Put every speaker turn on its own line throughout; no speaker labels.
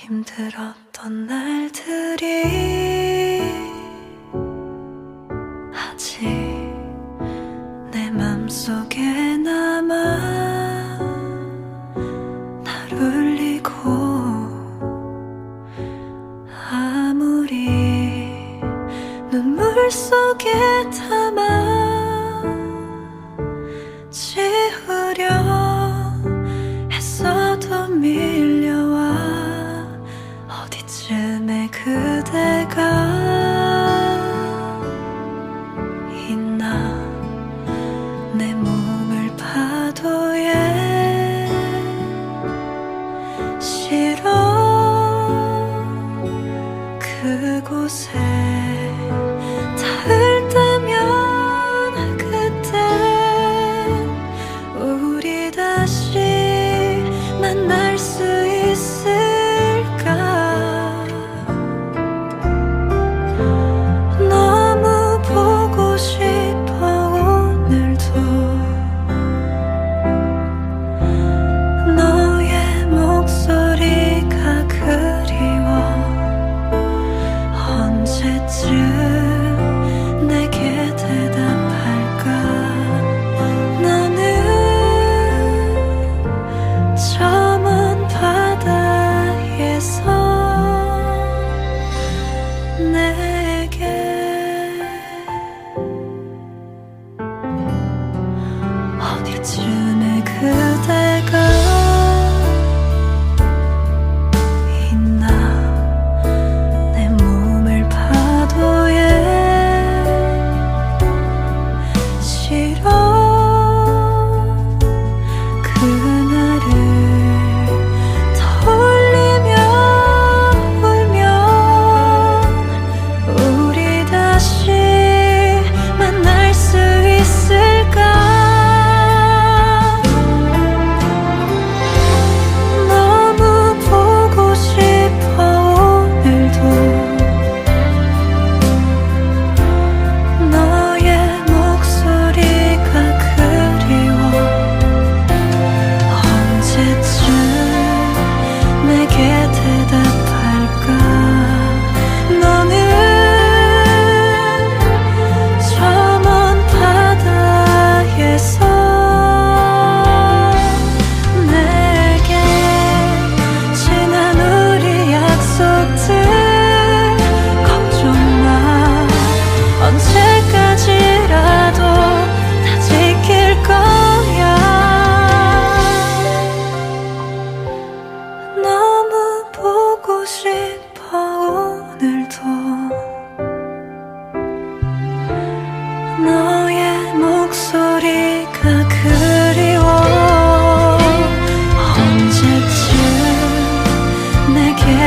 힘들었던 날들이 아직 내 맘속에 남아 날 울리고 아무리 눈물 속에 담아 지우려 했어도 미 길어 그곳에 닿을 때면 그때 우리 다시 만날 수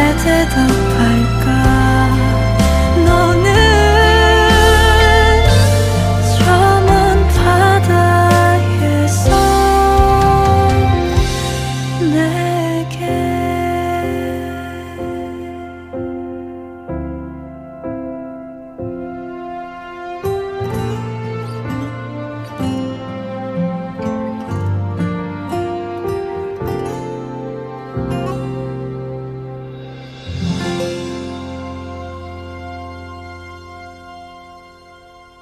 해제도 할까